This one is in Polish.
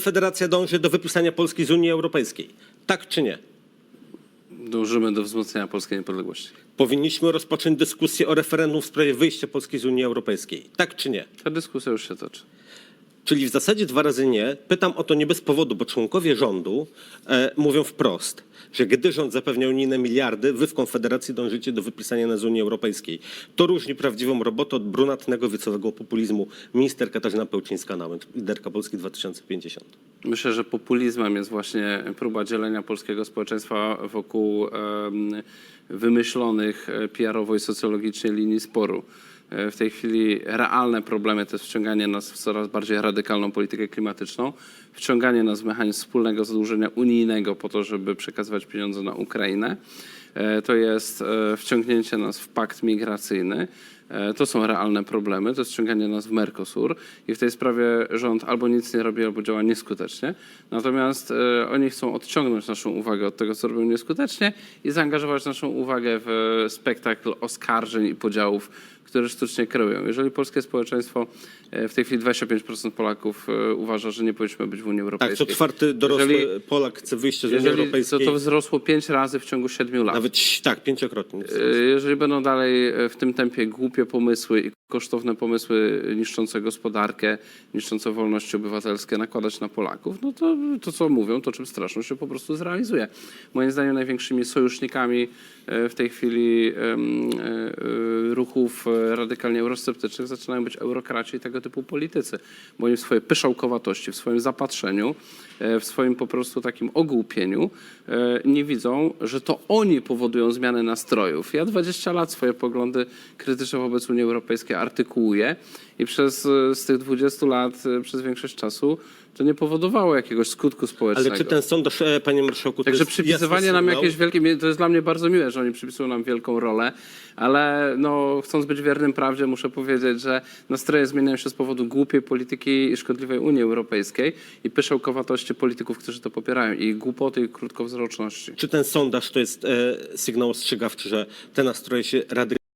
Federacja dąży do wypisania Polski z Unii Europejskiej. Tak czy nie? Dążymy do wzmocnienia polskiej niepodległości. Powinniśmy rozpocząć dyskusję o referendum w sprawie wyjścia Polski z Unii Europejskiej. Tak czy nie? Ta dyskusja już się toczy. Czyli w zasadzie dwa razy nie. Pytam o to nie bez powodu, bo członkowie rządu e, mówią wprost, że gdy rząd zapewnia unijne miliardy, wy w Konfederacji dążycie do wypisania nas z Unii Europejskiej. To różni prawdziwą robotę od brunatnego wiecowego populizmu. Minister Katarzyna Pełczyńska-Nałęcz, liderka Polski 2050. Myślę, że populizmem jest właśnie próba dzielenia polskiego społeczeństwa wokół wymyślonych e, PR-owo i socjologicznie linii sporu. E, W tej chwili realne problemy to jest wciąganie nas w coraz bardziej radykalną politykę klimatyczną, wciąganie nas w mechanizm wspólnego zadłużenia unijnego po to, żeby przekazywać pieniądze na Ukrainę. E, To jest e, wciągnięcie nas w pakt migracyjny. To są realne problemy, to jest wciąganie nas w Mercosur i w tej sprawie rząd albo nic nie robi, albo działa nieskutecznie. Natomiast oni chcą odciągnąć naszą uwagę od tego, co robią nieskutecznie i zaangażować naszą uwagę w spektakl oskarżeń i podziałów, które sztucznie kreują. Jeżeli polskie społeczeństwo, e, w tej chwili 25% Polaków e, uważa, że nie powinniśmy być w Unii Tak, Europejskiej. co czwarty dorosły Jeżeli- Polak chce wyjścia z Unii Jeżeli to, Europejskiej. to wzrosło pięć razy w ciągu siedmiu lat. Nawet tak, pięciokrotnie. E, Jeżeli będą dalej w tym tempie głupie pomysły i kosztowne pomysły niszczące gospodarkę, niszczące wolności obywatelskie nakładać na Polaków, no to to, co mówią, to czym straszą, się po prostu zrealizuje. Moim zdaniem największymi sojusznikami e, w tej chwili e, ruchów e, radykalnie eurosceptycznych zaczynają być eurokraci i tego typu politycy, bo oni w swojej pyszałkowatości, w swoim zapatrzeniu, w swoim po prostu takim ogłupieniu nie widzą, że to oni powodują zmianę nastrojów. Ja 20 lat swoje poglądy krytyczne wobec Unii Europejskiej artykułuję i przez e, z tych 20 lat, e, przez większość czasu to nie powodowało jakiegoś skutku społecznego. Ale czy ten sondaż, e, panie marszałku, to Także przypisywanie nam jakieś wielkie, to jest dla mnie bardzo miłe, że oni przypisują nam wielką rolę, ale no, chcąc być wiernym prawdzie, muszę powiedzieć, że nastroje zmieniają się z powodu głupiej polityki i szkodliwej Unii Europejskiej i pyszałkowatości polityków, którzy to popierają i głupoty i krótkowzroczności. Czy ten sondaż to jest e, sygnał ostrzegawczy, że te nastroje się radykalnie